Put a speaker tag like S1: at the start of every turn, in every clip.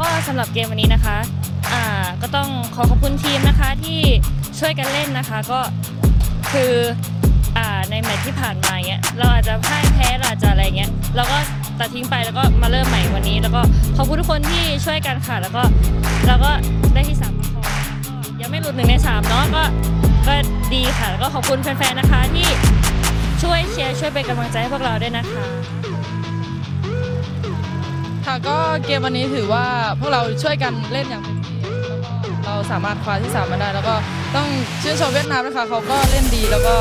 S1: ก็สำหรับเกมวันนี้นะคะอ่าก็ต้องขอขอบคุณทีมนะคะที่ช่วยกันเล่นนะคะก็คืออ่าในแมตช์ที่ผ่านมาเงี้ยเราอาจจะพ่ายแพ้เราอาจจะอะไรเงี้ยเราก็ตัดทิ้งไปแล้วก็มาเริ่มใหม่วันนี้ แล้วก็ขอบคุณทุกคนที่ช่วยกันค่ะ แล้วก็เราก็ได้ที่สามมาครองก็ยังไม่หลุดหนึ่งในสามเนาะก็ก็ดีค่ะแล้วก็ขอบคุณแฟนๆนะคะที่ช่วยเชียร์ช่วยเป็นกำลังใจให้พวกเราด้วยนะคะ
S2: ค่ะก็เกมวันนี้ถือว่าพวกเราช่วยกันเล่นอย่างเต็มที่แล้วก็เราสามารถคว้าที่สามมาได้ แล้วก็ต้องชื่นชมเวียดนามนะคะเขาก็เล่นดีแล้วก็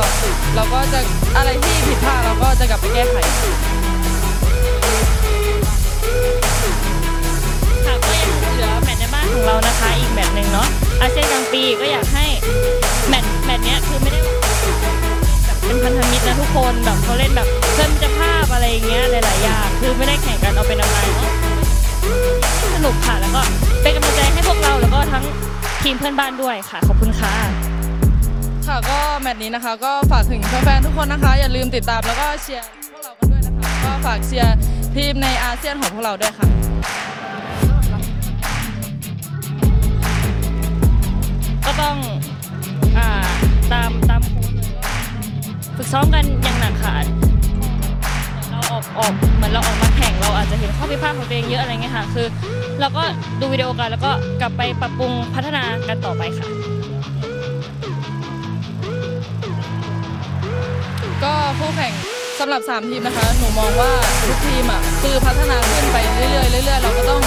S2: เราก็จะอะไรที่ผิดพลาดเราก็จะกลับไปแก้ไข
S1: ค่ะก็ยังเหลือแมตช์ในบ้านของเรานะคะ อีกแมตช์หนึ่งเนาะอาเซียนกลางปีก็อยากให้แมตช์แมตช์เนี้ยคือไม่ได้แบบเป็นพันธมิตรนะทุกคนแบบเขาเล่นแบบเพื่อนมิตรภาพอะไรอย่างเงี้ยหลายๆอย่างคือไม่ได้แข่งกันเอาเป็นอาตายเนาะ นุกค่ะ แล้วก็เป็นกำลังใจให้พวกเราแล้วก็ทั้งทีมเพื่อนบ้านด้วยค่ะ ขอบคุณค่ะ
S2: ค่ะก็แมตช์นี้นะคะ ก็ฝากถึงแฟนๆทุกคนนะคะ อย่าลืมติดตามแล้วก็เชียร์พวกเรากันด้วยนะคะก็ฝากเชียร์ทีมในอาเซียนของพวกเราด้วยค่ะ
S1: ก็ต้องอ่าตามตามโค้ชเลยก็ฝึกซ้อมกันอย่างหนักค่ะ ผิดพลาดของตัวเองเยอะอะไรเงี้ยค่ะ คือเราก็ดูวิดีโอกันแล้วก็กลับไปปรับปรุงพัฒนากันต่อไปค่ะ
S2: ก็คู่แข่งสำหรับ 3 ทีมนะคะ หนูมองว่าทุกทีมอะคือพัฒนาขึ้นไปเรื่อยๆเรื่อยๆ เราก็ต้อง